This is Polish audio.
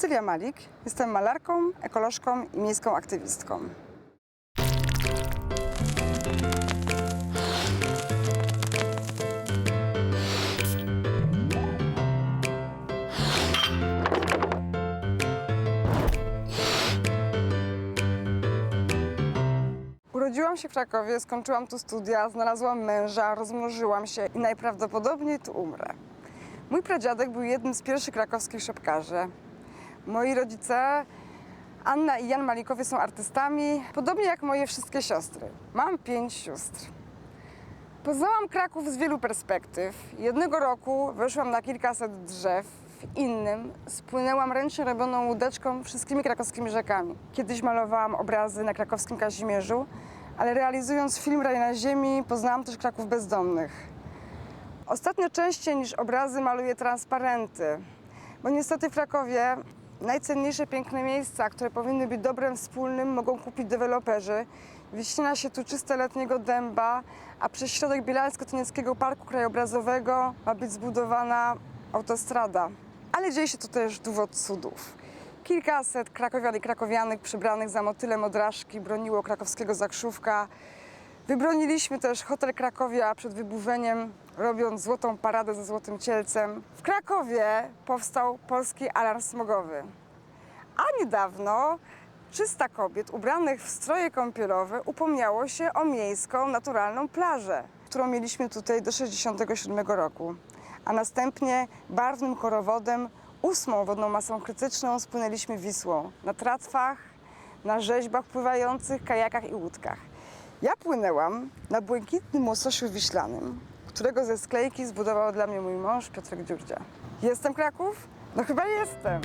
Cecylia Malik, jestem malarką, ekolożką i miejską aktywistką. Urodziłam się w Krakowie, skończyłam tu studia, znalazłam męża, rozmnożyłam się i najprawdopodobniej tu umrę. Mój pradziadek był jednym z pierwszych krakowskich szopkarzy. Moi rodzice, Anna i Jan Malikowie, są artystami, podobnie jak moje wszystkie siostry. Mam pięć sióstr. Poznałam Kraków z wielu perspektyw. Jednego roku weszłam na kilkaset drzew, w innym spłynęłam ręcznie robioną łódeczką wszystkimi krakowskimi rzekami. Kiedyś malowałam obrazy na krakowskim Kazimierzu, ale realizując film Raj na ziemi poznałam też Kraków bezdomnych. Ostatnio częściej niż obrazy maluję transparenty, bo niestety w Krakowie najcenniejsze piękne miejsca, które powinny być dobrem wspólnym, mogą kupić deweloperzy. Wyścina się tu czyste letniego dęba, a przez środek Bielańsko-Tynieckiego Parku Krajobrazowego ma być zbudowana autostrada. Ale dzieje się tu też dużo cudów. Kilkaset krakowian i krakowianek przybranych za motylem odrażki broniło krakowskiego zakrzówka. Wybroniliśmy też hotel Krakowia przed wyburzeniem, robiąc złotą paradę ze złotym cielcem. W Krakowie powstał polski alarm smogowy. A niedawno 300 kobiet ubranych w stroje kąpielowe upomniało się o miejską, naturalną plażę, którą mieliśmy tutaj do 67 roku. A następnie barwnym korowodem, ósmą wodną masą krytyczną spłynęliśmy Wisłą na tratwach, na rzeźbach pływających, kajakach i łódkach. Ja płynęłam na błękitnym łososiu wiślanym, którego ze sklejki zbudował dla mnie mój mąż Piotrek Dziurdzia. Jestem Kraków? No chyba jestem.